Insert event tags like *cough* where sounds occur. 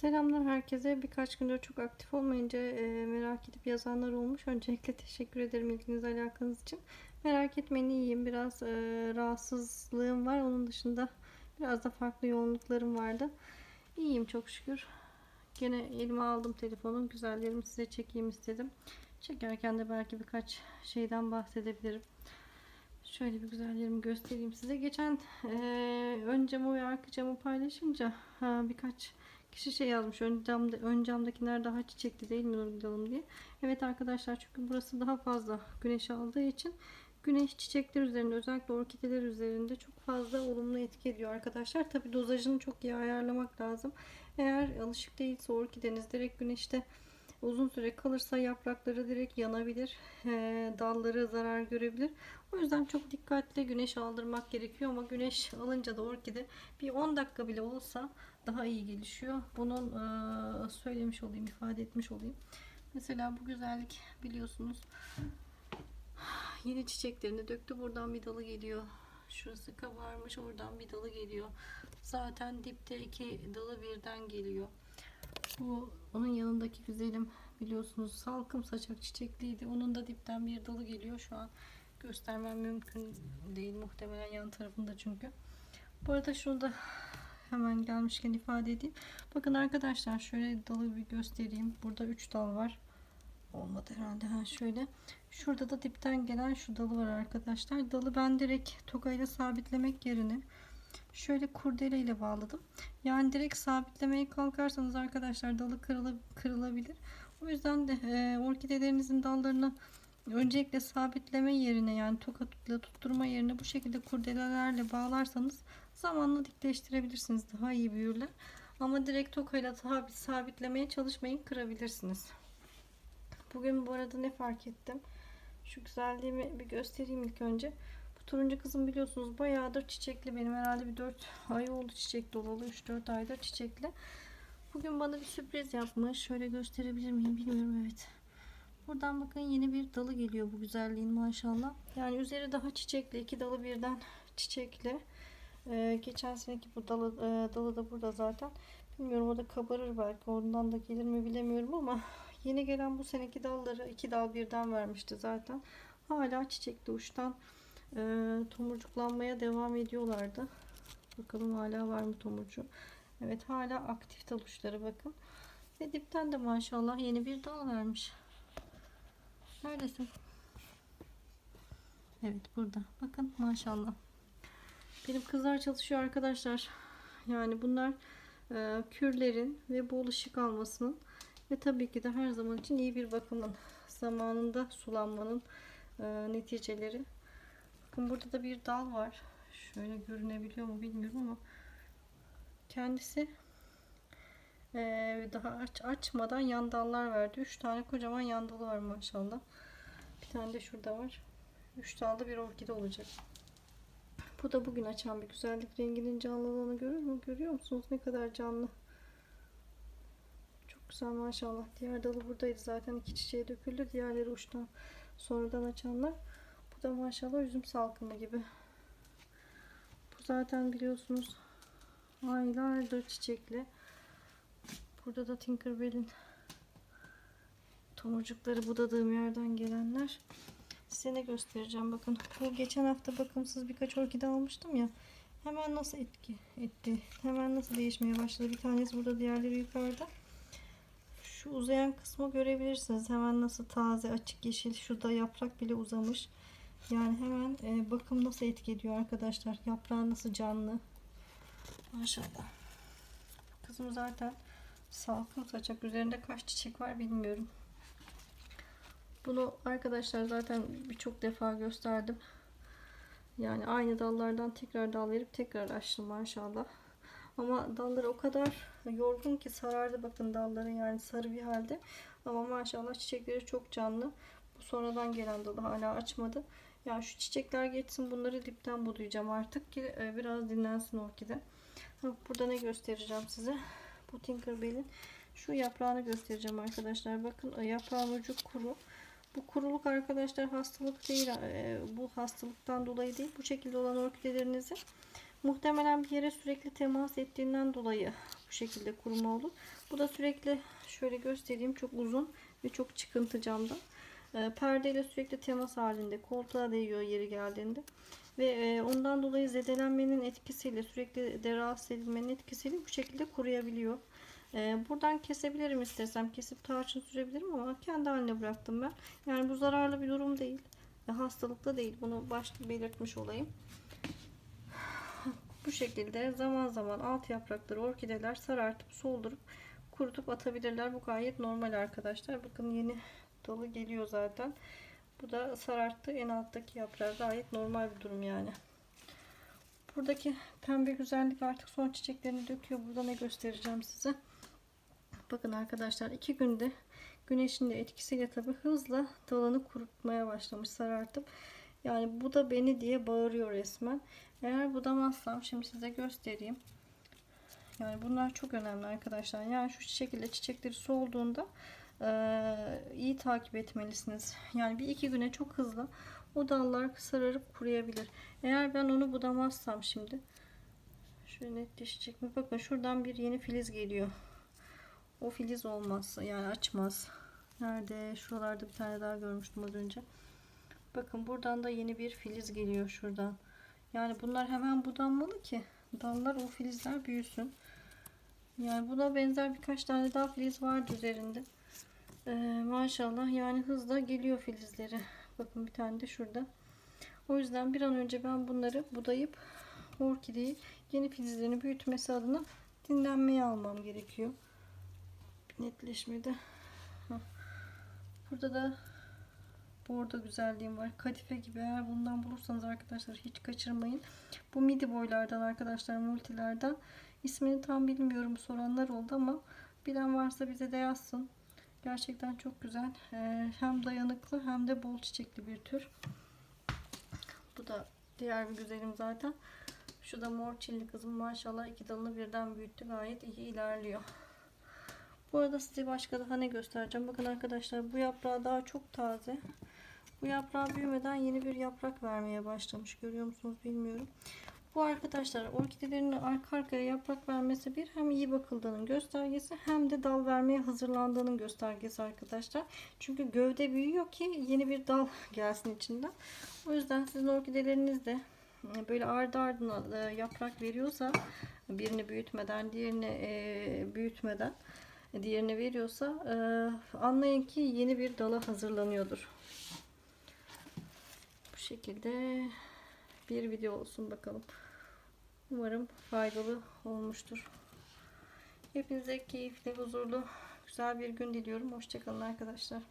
Selamlar herkese. Birkaç gündür çok aktif olmayınca e, merak edip yazanlar olmuş. Öncelikle teşekkür ederim ilginiz alakanız için. Merak etmeyin iyiyim. Biraz e, rahatsızlığım var. Onun dışında biraz da farklı yoğunluklarım vardı. İyiyim çok şükür. Gene elime aldım telefonu. Güzellerimi size çekeyim istedim. Çekerken de belki birkaç şeyden bahsedebilirim. Şöyle bir güzellerimi göstereyim size. Geçen e, ön camı ve arka camı paylaşınca ha, birkaç kişi şey yazmış. Ön, camda, ön camdakiler daha çiçekli değil mi Nurgül diye. Evet arkadaşlar çünkü burası daha fazla güneş aldığı için güneş çiçekler üzerinde özellikle orkideler üzerinde çok fazla olumlu etki ediyor arkadaşlar. Tabi dozajını çok iyi ayarlamak lazım. Eğer alışık değilse orkideniz direkt güneşte uzun süre kalırsa yaprakları direkt yanabilir. E, dalları zarar görebilir. O yüzden çok dikkatli güneş aldırmak gerekiyor ama güneş alınca da orkide bir 10 dakika bile olsa daha iyi gelişiyor. Bunun e, söylemiş olayım, ifade etmiş olayım. Mesela bu güzellik biliyorsunuz yeni çiçeklerini döktü. Buradan bir dalı geliyor. Şurası kabarmış. Oradan bir dalı geliyor. Zaten dipte iki dalı birden geliyor. Bu onun yanındaki güzelim biliyorsunuz salkım saçak çiçekliydi. Onun da dipten bir dalı geliyor. Şu an göstermem mümkün değil. Muhtemelen yan tarafında çünkü. Bu arada şunu da hemen gelmişken ifade edeyim. Bakın arkadaşlar şöyle dalı bir göstereyim. Burada 3 dal var. Olmadı herhalde. Ha şöyle. Şurada da dipten gelen şu dalı var arkadaşlar. Dalı ben direkt tokayla sabitlemek yerine şöyle kurdele ile bağladım. Yani direkt sabitlemeye kalkarsanız arkadaşlar dalı kırıla, kırılabilir. O yüzden de e, orkidelerinizin dallarını öncelikle sabitleme yerine yani tokatla tutturma yerine bu şekilde kurdelelerle bağlarsanız zamanla dikleştirebilirsiniz. Daha iyi büyürler. Ama direkt tokayla sabit sabitlemeye çalışmayın kırabilirsiniz. Bugün bu arada ne fark ettim? Şu güzelliğimi bir göstereyim ilk önce. Bu turuncu kızım biliyorsunuz bayağıdır çiçekli. Benim herhalde bir 4 ay oldu çiçek dolalı. 3-4 aydır çiçekli. Bugün bana bir sürpriz yapmış. Şöyle gösterebilir miyim bilmiyorum evet. Buradan bakın yeni bir dalı geliyor bu güzelliğin maşallah. Yani üzeri daha çiçekli. iki dalı birden çiçekli. Ee, geçen seneki bu dalı, e, dalı da burada zaten. Bilmiyorum o da kabarır belki. Ondan da gelir mi bilemiyorum ama *laughs* yeni gelen bu seneki dalları iki dal birden vermişti zaten. Hala çiçekli uçtan e, tomurcuklanmaya devam ediyorlardı. Bakalım hala var mı tomurcu. Evet hala aktif dal uçları bakın. Ve dipten de maşallah yeni bir dal vermiş. Neredesin? Evet burada. Bakın maşallah. Benim kızlar çalışıyor arkadaşlar. Yani bunlar e, kürlerin ve bol ışık almasının ve tabii ki de her zaman için iyi bir bakımın zamanında sulanmanın e, neticeleri. Bakın burada da bir dal var. Şöyle görünebiliyor mu bilmiyorum ama kendisi e, daha aç, açmadan yan dallar verdi. 3 tane kocaman yan dalı var maşallah. Bir tane de şurada var. 3 dallı bir orkide olacak. Bu da bugün açan bir güzellik. Renginin canlılığını görüyor mu? Görüyor musunuz? Ne kadar canlı. Çok güzel maşallah. Diğer dalı buradaydı zaten. iki çiçeği döküldü. Diğerleri uçtan sonradan açanlar. Bu da maşallah üzüm salkımı gibi. Bu zaten biliyorsunuz aylardır çiçekli. Burada da Tinkerbell'in tomurcukları budadığım yerden gelenler. Size ne göstereceğim bakın. Bu geçen hafta bakımsız birkaç orkide almıştım ya. Hemen nasıl etki etti. Hemen nasıl değişmeye başladı. Bir tanesi burada diğerleri yukarıda. Şu uzayan kısmı görebilirsiniz. Hemen nasıl taze açık yeşil. Şurada yaprak bile uzamış. Yani hemen e, bakım nasıl etki ediyor arkadaşlar. Yaprağı nasıl canlı. Maşallah. Kızım zaten salkım saçak. Üzerinde kaç çiçek var bilmiyorum. Bunu arkadaşlar zaten birçok defa gösterdim. Yani aynı dallardan tekrar dal verip tekrar açtım maşallah. Ama dalları o kadar yorgun ki sarardı bakın dalları yani sarı bir halde. Ama maşallah çiçekleri çok canlı. Bu sonradan gelen dalı hala açmadı. Yani şu çiçekler geçsin bunları dipten budayacağım artık ki e, biraz dinlensin orkide. Burada ne göstereceğim size? Bu Tinkerbell'in şu yaprağını göstereceğim arkadaşlar. Bakın yaprağın ucu kuru. Bu kuruluk arkadaşlar hastalık değil. e, Bu hastalıktan dolayı değil. Bu şekilde olan orkidelerinizi muhtemelen bir yere sürekli temas ettiğinden dolayı bu şekilde kuruma olur. Bu da sürekli şöyle göstereyim çok uzun ve çok çıkıntı camda. E, perdeyle sürekli temas halinde koltuğa değiyor yeri geldiğinde. Ve e, ondan dolayı zedelenmenin etkisiyle sürekli de rahatsız edilmenin etkisiyle bu şekilde kuruyabiliyor. E, buradan kesebilirim istesem. Kesip tarçın sürebilirim ama kendi haline bıraktım ben. Yani bu zararlı bir durum değil. E, hastalıklı değil. Bunu başta belirtmiş olayım. *sighs* Bu şekilde zaman zaman alt yaprakları orkideler sarartıp soldurup kurutup atabilirler. Bu gayet normal arkadaşlar. Bakın yeni dalı geliyor zaten. Bu da sararttı en alttaki yaprağı gayet normal bir durum yani. Buradaki pembe güzellik artık son çiçeklerini döküyor. Burada ne göstereceğim size. Bakın arkadaşlar iki günde güneşin de etkisiyle tabi hızla dalını kurutmaya başlamış sarartıp. Yani bu da beni diye bağırıyor resmen. Eğer budamazsam şimdi size göstereyim. Yani bunlar çok önemli arkadaşlar. Yani şu şekilde çiçekleri solduğunda e, iyi takip etmelisiniz. Yani bir iki güne çok hızlı o dallar sararıp kuruyabilir. Eğer ben onu budamazsam şimdi şöyle netleşecek mi? Bakın şuradan bir yeni filiz geliyor. O filiz olmaz. Yani açmaz. Nerede? Şuralarda bir tane daha görmüştüm az önce. Bakın buradan da yeni bir filiz geliyor şuradan. Yani bunlar hemen budanmalı ki dallar o filizler büyüsün. Yani buna benzer birkaç tane daha filiz vardı üzerinde. Ee, maşallah yani hızla geliyor filizleri. Bakın bir tane de şurada. O yüzden bir an önce ben bunları budayıp orkideyi yeni filizlerini büyütmesi adına dinlenmeye almam gerekiyor. Netleşmedi. Burada da bordo güzelliğim var. Kadife gibi eğer bundan bulursanız arkadaşlar hiç kaçırmayın. Bu midi boylardan arkadaşlar multilerden. İsmini tam bilmiyorum soranlar oldu ama bilen varsa bize de yazsın. Gerçekten çok güzel. Ee, hem dayanıklı hem de bol çiçekli bir tür. Bu da diğer bir güzelim zaten. Şu da mor çilli kızım maşallah iki dalını birden büyüttü. Gayet iyi ilerliyor. Bu arada size başka daha ne göstereceğim. Bakın arkadaşlar bu yaprağı daha çok taze. Bu yaprağı büyümeden yeni bir yaprak vermeye başlamış. Görüyor musunuz bilmiyorum. Bu arkadaşlar orkidelerin arka arkaya yaprak vermesi bir hem iyi bakıldığının göstergesi hem de dal vermeye hazırlandığının göstergesi arkadaşlar. Çünkü gövde büyüyor ki yeni bir dal *laughs* gelsin içinden. O yüzden sizin orkideleriniz de böyle ardı ardına e, yaprak veriyorsa birini büyütmeden diğerini e, büyütmeden diğerini veriyorsa e, anlayın ki yeni bir dala hazırlanıyordur. Bu şekilde bir video olsun bakalım. Umarım faydalı olmuştur. Hepinize keyifli, huzurlu, güzel bir gün diliyorum. Hoşçakalın arkadaşlar.